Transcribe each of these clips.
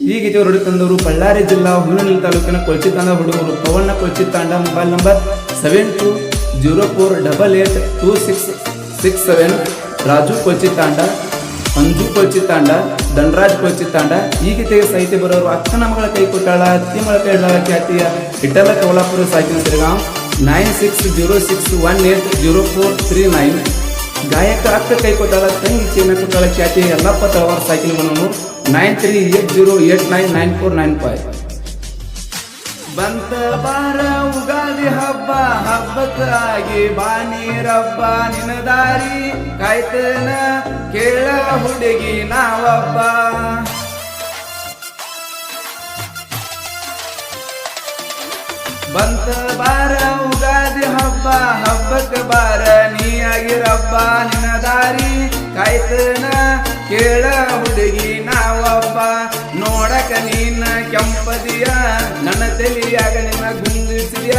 ಗೀತೆ ಹೊರಡಿ ತಂದವರು ಬಳ್ಳಾರಿ ಜಿಲ್ಲಾ ಹುಲ್ಲನಹಳ್ಳಿ ತಾಲೂಕಿನ ಕೊಳ್ಚಿ ತಾಂಡ, ಹುಡುಗರು Pavanna Kolchi Tanda mobile number seven two zero four double eight two six six seven Raju Kochi Tanda, Anju Kochi Tanda, Dhanraj Kochi Tanda. ಈ ಗೀತೆಗೆ ಸಾಹಿತ್ಯ ಬರೋರು ಅಕ್ಕನ ಮಗಳ ಕೈ ಕೊಟ್ಟಾಳ, ಅತ್ತಿ ಮಗಳ ಕೈ ಖ್ಯಾತಿಯ ಇಟಲ ಕವಲಾಪುರ ಸಾಹಿತ್ಯ Siragaon nine six zero six one eight zero four three nine ಗಾಯಕ ಅಕ್ಕ ಕೈ ಕೊಟ್ಟಾಳ, ತಂಗಿ ಚೀನ ಕೊಟ್ಟಾಳ, ಖ್ಯಾತಿಯ ಯಲ್ಲಪ್ಪ ತಳವಾರ ಸಾಹಿತ್ಯ ಬನವನು nine three eight zero eight nine nine four nine five. ಬಂತ ಬಾರ ಉಗಾದಿ ಹಬ್ಬ, ಹಬ್ಬಕ್ಕಾಗಿ ಬಾನಿರಬ್ಬ ನಿನ್ನ ದಾರಿ ಕಾಯ್ತನ ಕೇಳ ಹುಡುಗಿ ನಾವಬ್ಬ. ಬಂತ ಬಾರ ಉಗಾದಿ ಹಬ್ಬ, ಹಬ್ಬಕ್ಕೆ ಬಾರ ನೀ ಆಗಿರಬ್ಬ ನಿನ್ನ ದಾರಿ ಕಾಯ್ತನ ಕೇಳ ಹುಡುಗಿ ನಾವಪ್ಪ, ನೋಡಕ ನೀನ ಕೆಂಪದಿಯ, ನನ್ನ ತಲಿಯಾಗ ನಿನ್ನ ಗುಂದಿಸಿದ್ಯ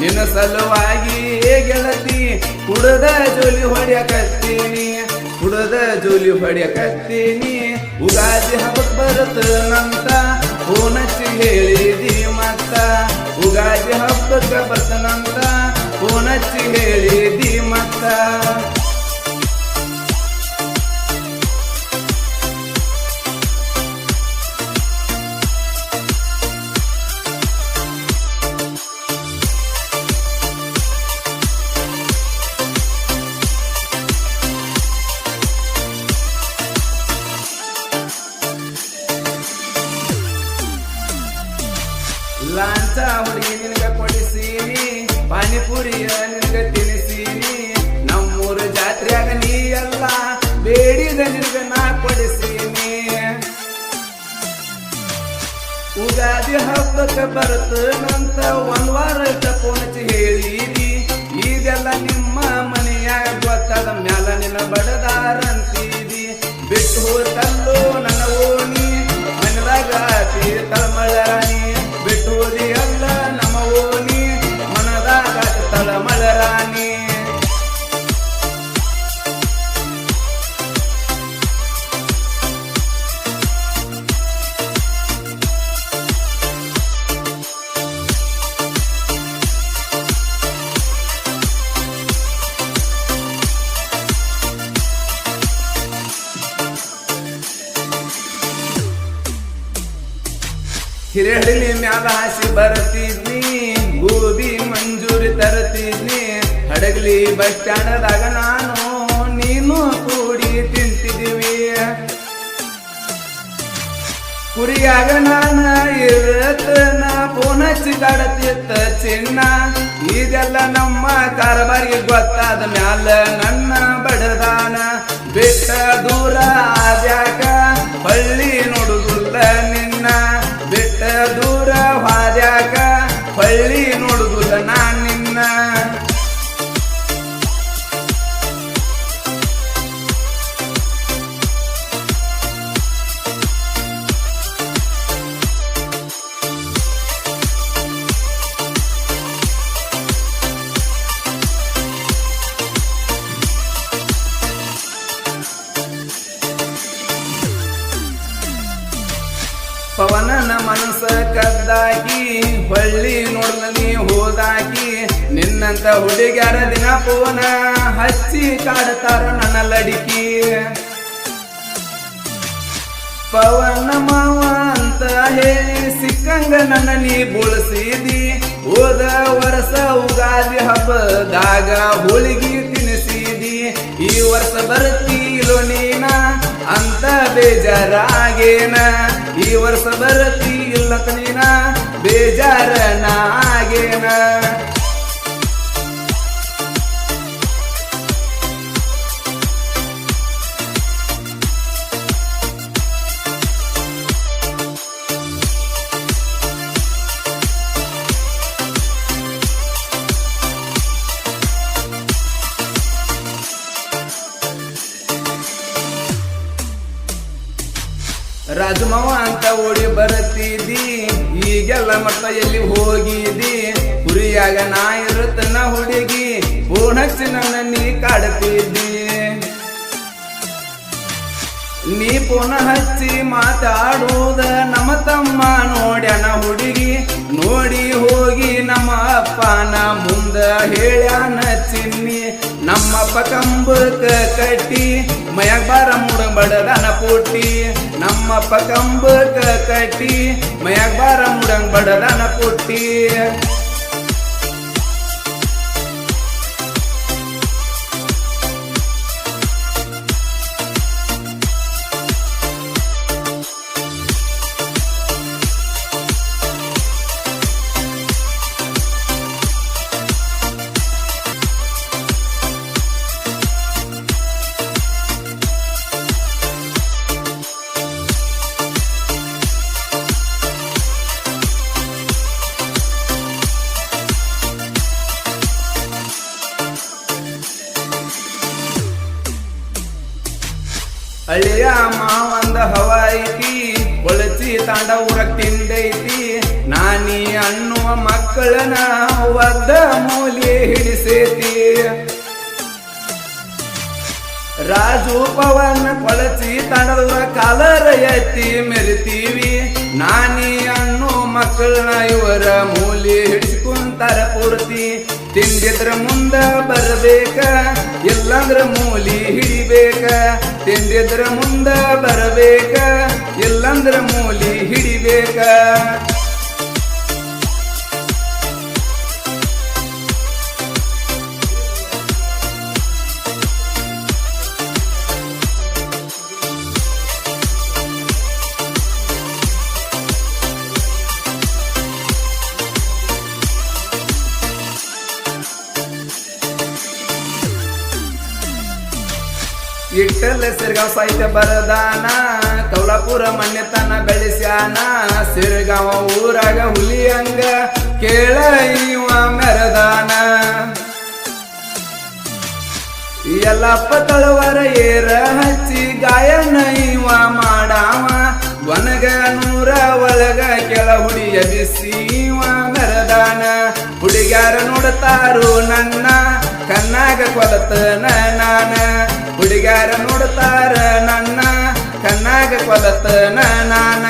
ನಿನ್ನ ಸಲುವಾಗಿ ಗೆಳತಿ, ಕುಡದ ಜೋಲಿ ಹೊಡೆಯಕತ್ತೀನಿ, ಕುಡದ ಜೋಲಿ ಹೊಡೆಯಕತ್ತೀನಿ. ಉಗಾದಿ ಹಬ್ಬಕ್ಕೆ ಬರುತ್ತನಂತ ನಂತ ಹಚ್ಚಿ ಹೇಳಿದಿ ಮತ್ತ. ಉಗಾದಿ ಹಬ್ಬಕ್ಕೆ ಬರ್ತನಂತ ನಂತ ಹಚ್ಚಿ ಹೇಳಿದಿ ಮತ್ತ. ಪಾನಿಪುರಿಯ ನಿನಗೆ ತಿಳಿಸೀನಿ. ನಮ್ಮೂರ ಜಾತ್ರೆಯಾಗ ನೀ ಎಲ್ಲ ಬೇಡಿದ ನಿನಗೆ ನಾ ಕೊಡಿಸೀನಿ. ಉಗಾದಿ ಹಬ್ಬಕ್ಕೆ ಬರ್ತನಂತ ಒಂದ್ ವಾರ ಫೋನ್ ಹಿರೇಹಳ್ಳಿ ಮ್ಯಾಲ ಹಾಸಿ ಬರ್ತಿದ್ನಿ ಗೋಬಿ ಮಂಜೂರಿ ತರತಿದ್ನಿ, ಹಡಗಲಿ ಬಸ್ ಸ್ಟ್ಯಾಂಡದಾಗ ನಾನು, ನೀನು ಕೂಡಿ ತಿಂತಿದೀವಿ ಕುರಿಯಾಗ ನಾನ ಇರತನ ಫೋನ್ ಹಚ್ಚಿ ಕಾಡತಿತ್ತ ಚಿನ್ನ. ಇದೆಲ್ಲ ನಮ್ಮ ಕಾರಬಾರಿಗೆ ಗೊತ್ತಾದ ಮ್ಯಾಲ ನನ್ನ ಬಡದಾನ. ಬೆಟ್ಟ ದೂರ ಆದ್ಯಾಕ, ಹಳ್ಳಿ ನೋಡುದಿಲ್ಲ ನಿನ್ನ ಬೆಟ್ಟ ಪವನನ ಮನಸ್ಸ ಕದ್ದಾಗಿ ಹೊಳ್ಳಿ ನೋಡ್ಲ ನೀ ಹೋದಾಗಿ ನಿನ್ನಂತ ಹುಡುಗ್ಯಾರ ದಿನ ಪೋನ ಹಚ್ಚಿ ಕಾಡ್ತಾರ ನನ್ನ ಲಡಿಕಿ. ಪವನ ಮಾವ ಅಂತ ಹೇಳಿ ಸಿಕ್ಕಂಗ ನನ್ನ ನೀ ಬುಳಸಿದಿ. ಹೋದ ವರ್ಷ ಉಗಾದಿ ಹಬ್ಬದಾಗ ಹೋಳಿಗೆ ತಿನ್ನಿಸಿದಿ ಈ ವರ್ಷ ಬರ್ತೀಲೋ ನೀನ? ಅಂತ ಬೇಜಾರಾಗೇನ? ಈ ವರ್ಷ ಬರತಿ ಇಲ್ಲ ನೀನ ಬೇಜಾರನ ರಾಜಮಾವ ಅಂತ ಓಡಿ ಬರುತ್ತಿದ್ದಿ, ಈಗೆಲ್ಲ ಮಟ್ಟ ಎಲ್ಲಿ ಹೋಗಿದಿ ಹುರಿಯಾಗ ನಾ ಇರುತ್ತನ ಹುಡುಗಿ ಫೋನ್ ನನ್ನ ನೀ ಕಾಡುತ್ತಿದ್ದಿ. ನೀ ಪುನಃ ಹಚ್ಚಿ ಮಾತಾಡುವುದ ನಮ್ಮ ತಮ್ಮ ನೋಡ್ಯಾನ ಹುಡುಗಿ, ನೋಡಿ ಹೋಗಿ ನಮ್ಮ ಅಪ್ಪನ ಮುಂದ ಹೇಳ್ಯಾನ ಚಿನ್ನಿ. ನಮ್ಮಪ್ಪ ಕಂಬಕ ಕಟ್ಟಿ, ಮಯಾಗ ಬಾರ ಮುಡಂಬಡದನ ಪುಟ್ಟಿ. ನಮ್ಮಪ್ಪ ಕಂಬಕ ಕಟ್ಟಿ ಮಯಾಗ ಬಾರ ಮುಡಂಗ್ ಬಡದಾನ ಪುಟ್ಟಿ. ಅಳಿಯ ಮಾವಂದ ಹವ ಐತಿ ಕೊಳಚಿ ತಾಂಡ ಊರಕ್ ತಿಂದೈತಿ. ನಾನಿ ಅನ್ನುವ ಮಕ್ಕಳನ ಒದ್ದ ಮೂಲಿ ಹಿಡಿಸೇತಿ. ರಾಜು ಪವನ್ ಕೊಳಚಿ ತಾಂಡದವರ ಕಾಲರ ಎತ್ತಿ ಮೆರಿತೀವಿ. ನಾನಿ ಅನ್ನೋ ಮಕ್ಕಳನ್ನ ಇವರ ಮೂಲಿ ಹಿಡಿಸ್ಕೊಂತಾರ ಪೂರ್ತಿ. ತಿಂದಿದ್ರ ಮುಂದ ಬರಬೇಕ ಎಲ್ಲಾಂದ್ರ ಮೂಲಿ ಹಿಡಿಬೇಕ. ತಿಂದಿದ್ರ ಮುಂದ ಬರಬೇಕ ಎಲ್ಲಾಂದ್ರ ಮೂಲಿ ಹಿಡಿಬೇಕ. ಇಟ್ಟಲ್ಲ ಸಿರ್ಗಾವ್ ಸಾಹಿತ್ಯ ಬರದಾನ. ಕೌಲಾಪುರ ಮನ್ಯತನ ಬೆಳೆಸ್ಯಾನ ಸಿರ್ಗಾವ ಊರಾಗ ಹುಲಿಯಂಗ ಕೇಳ ಇವ ಮೆರದಾನ. ಎಲ್ಲಪ್ಪ ತಳವರ ಏರ ಹಚ್ಚಿ ಗಾಯನ ಇವ ಮಾಡಾವ. ಒನಗ ನೂರ ಒಳಗ ಕೆಳ ಹುಡಿಯ ಬಿಸಿ ಇವ ಮೆರದಾನ. ಹುಡುಗ್ಯಾರ ನೋಡುತ್ತಾರೋ ನನ್ನ ಕಣ್ಣಾಗ ಕೊಲತನ ನಾನ. ಹುಡುಗಾರ ನೋಡ್ತಾರ ನನ್ನ. ಕಣ್ಣಾಗ ಕೊಲತನ ನಾನ.